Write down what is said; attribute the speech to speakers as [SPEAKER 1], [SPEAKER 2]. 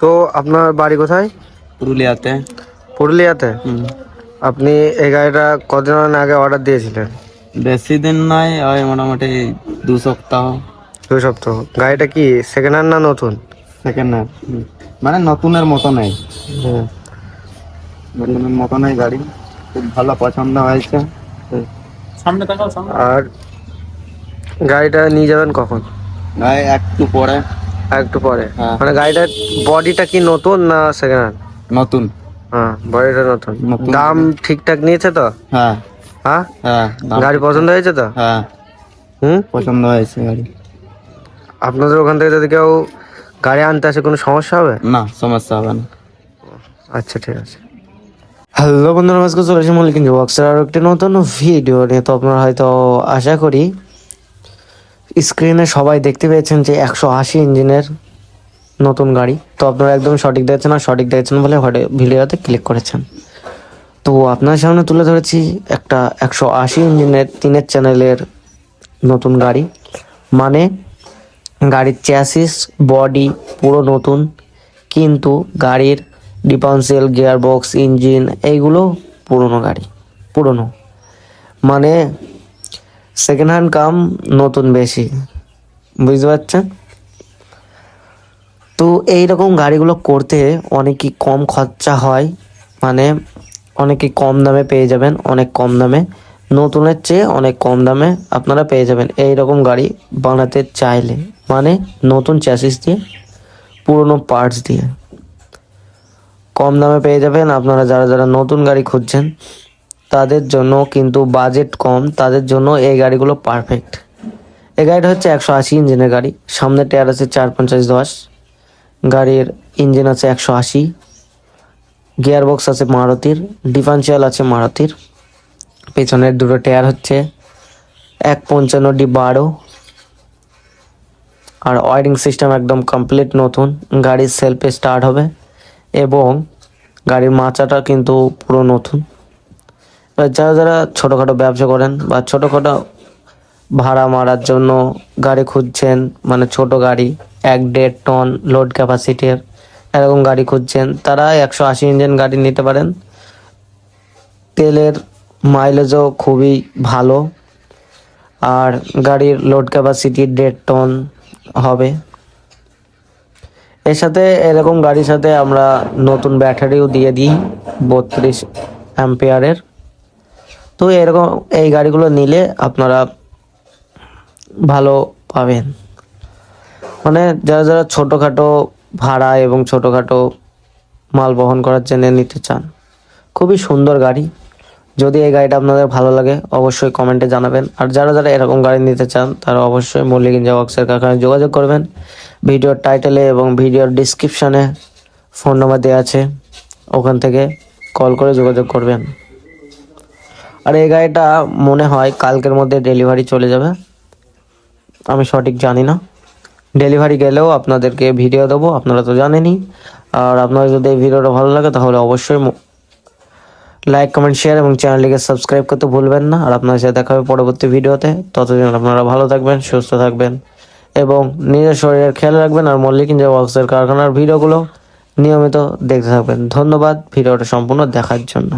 [SPEAKER 1] তো আপনার বাড়ি কোথায়?
[SPEAKER 2] পুরুলিয়াতে।
[SPEAKER 1] পুরুলিয়াতে? আপনি এই গাড়িটা কদিন আগে অর্ডার দিয়েছিলেন?
[SPEAKER 2] বেশি দিন নয় ওই মোটামুটি দু সপ্তাহ।
[SPEAKER 1] দুই সপ্তাহ। গাড়িটা কি সেকেন্ড হ্যান্ড না নতুন?
[SPEAKER 2] সেকেন্ড হ্যান্ড মানে নতুনের মতো নেই নতুনের মতো নেই গাড়ি। খুব ভালো পছন্দ হয়েছে।
[SPEAKER 1] আর গাড়িটা নিয়ে যাবেন কখন?
[SPEAKER 2] গায়ে একটু পরে।
[SPEAKER 1] একটু পরে।
[SPEAKER 2] হ্যাঁ।
[SPEAKER 1] মানে গাড়িটার বডিটা কি নতুন না সেকেন্ড হ্যান্ড
[SPEAKER 2] নতুন।
[SPEAKER 1] হ্যাঁ বডিটা নতুন।
[SPEAKER 2] নতুন।
[SPEAKER 1] দাম ঠিকঠাক নিয়েছে তো?
[SPEAKER 2] হ্যাঁ।
[SPEAKER 1] হ্যাঁ?
[SPEAKER 2] হ্যাঁ দাম-
[SPEAKER 1] গাড়ি পছন্দ হয়েছে তো?
[SPEAKER 2] হ্যাঁ।
[SPEAKER 1] হুম?
[SPEAKER 2] পছন্দ হয়েছে গাড়ি।
[SPEAKER 1] আপনাদের ওখান থেকে যদি কেউ গাড়ি আনতে আসে কোনো সমস্যা হবে?
[SPEAKER 2] না সমস্যা হবে না।
[SPEAKER 1] আচ্ছা ঠিক আছে। হ্যালো বন্ধুরা আজকে চলে এসেছি মল্লিক বক্সের আরও একটি নতুন ভিডিও নিয়ে। তো আপনারা হয়তো আশা করি স্ক্রিনে সবাই দেখতে পেয়েছেন যে একশো আশি ইঞ্জিনের নতুন গাড়ি। তো আপনারা একদম সঠিক দেখছেন আর সঠিক দেখেছেন বলে ভিডিওতে ক্লিক করেছেন। তো আপনার সামনে তুলে ধরেছি একটা একশো আশি ইঞ্জিনের তিনের চ্যানেলের নতুন গাড়ি। মানে গাড়ির চ্যাসিস বডি পুরো নতুন, কিন্তু গাড়ির ডিফারেন্সিয়াল গিয়ার বক্স ইঞ্জিন এইগুলো পুরনো গাড়ি, পুরনো। মানে সেকেন্ড হ্যান্ড কাম নতুন বেশি। বুঝতে পারছেন? তো এই রকম গাড়িগুলো করতে অনেকই কম খরচা হয় মানে অনেকই কম দামে পেয়ে যাবেন, অনেক কম দামে। নতুনের চেয়ে অনেক কম দামে আপনারা পেয়ে যাবেন। এই রকম গাড়ি বানাতে চাইলে মানে নতুন চ্যাসিস দিয়ে, পুরনো পার্টস দিয়ে। কম দামে পেয়ে যাবেন আপনারা, যারা যারা নতুন গাড়ি খুঁজছেন। তাদের জন্য কিন্তু বাজেট কম, তাদের জন্য এই গাড়িগুলো পারফেক্ট এই গাড়িটা হচ্ছে একশো আশি ইঞ্জিনের গাড়ি, সামনে টায়ার আছে চার পঞ্চাশ দশ, গাড়ির ইঞ্জিন আছে একশো আশি গিয়ার বক্স আছে মারুতির ডিফারেন্সিয়াল আছে মারুতির, পেছনের দুটো টায়ার হচ্ছে এক পঞ্চান্ন ডি বারো, আর ওয়ারিং সিস্টেম একদম কমপ্লিট নতুন, গাড়ির সেলফে স্টার্ট হবে, এবং গাড়ির মাচাটা কিন্তু পুরো নতুন। যারা যারা ছোটোখাটো ব্যবসা করেন বা ছোটোখাটো ভাড়া মারার জন্য গাড়ি খুঁজছেন মানে ছোট গাড়ি, এক দেড় টন লোড ক্যাপাসিটির এরকম গাড়ি খুঁজছেন, তারা একশো আশি ইঞ্জিন গাড়ি নিতে পারেন। তেলের মাইলেজও খুবই ভালো। আর গাড়ির লোড ক্যাপাসিটি দেড় টন হবে। এর সাথে এরকম গাড়ির সাথে আমরা নতুন ব্যাটারিও দিয়ে দিই, বত্রিশ অ্যাম্পিয়ারের তো এরকম এই গাড়িগুলো নিলে আপনারা ভালো পাবেন। মানে যারা যারা ছোটোখাটো ভাড়া এবং ছোটোখাটো মাল বহন করার জন্য নিতে চান, খুবই সুন্দর গাড়ি। যদি এই গাড়িটা আপনাদের ভালো লাগে, অবশ্যই কমেন্টে জানাবেন। আর যারা যারা এরকম গাড়ি নিতে চান, তারা অবশ্যই মল্লিক ইঞ্জা বক্সের কারখানায় যোগাযোগ করবেন। ভিডিওর টাইটেলে এবং ভিডিওর ডিসক্রিপশানে ফোন নাম্বার দেওয়া আছে। ওখান থেকে কল করে যোগাযোগ করবেন। আর এই গাড়িটা মনে হয় কালকের মধ্যে ডেলিভারি চলে যাবে। আমি সঠিক জানি না। ডেলিভারি গেলেও আপনাদেরকে ভিডিও দেবো, আপনারা তো জানেনই। আর আপনাদের যদি এই ভিডিওটা ভালো লাগে, তাহলে অবশ্যই লাইক কমেন্ট শেয়ার এবং চ্যানেলটিকে সাবস্ক্রাইব করতে ভুলবেন না। আর আপনার সাথে দেখা হবে পরবর্তী ভিডিওতে ততদিন আপনারা ভালো থাকবেন, সুস্থ থাকবেন এবং নিজের শরীরের খেয়াল রাখবেন আর মল্লিক ইঞ্জা বক্সের কারখানার ভিডিওগুলো নিয়মিত দেখতে থাকবেন। ধন্যবাদ ভিডিওটা সম্পূর্ণ দেখার জন্য।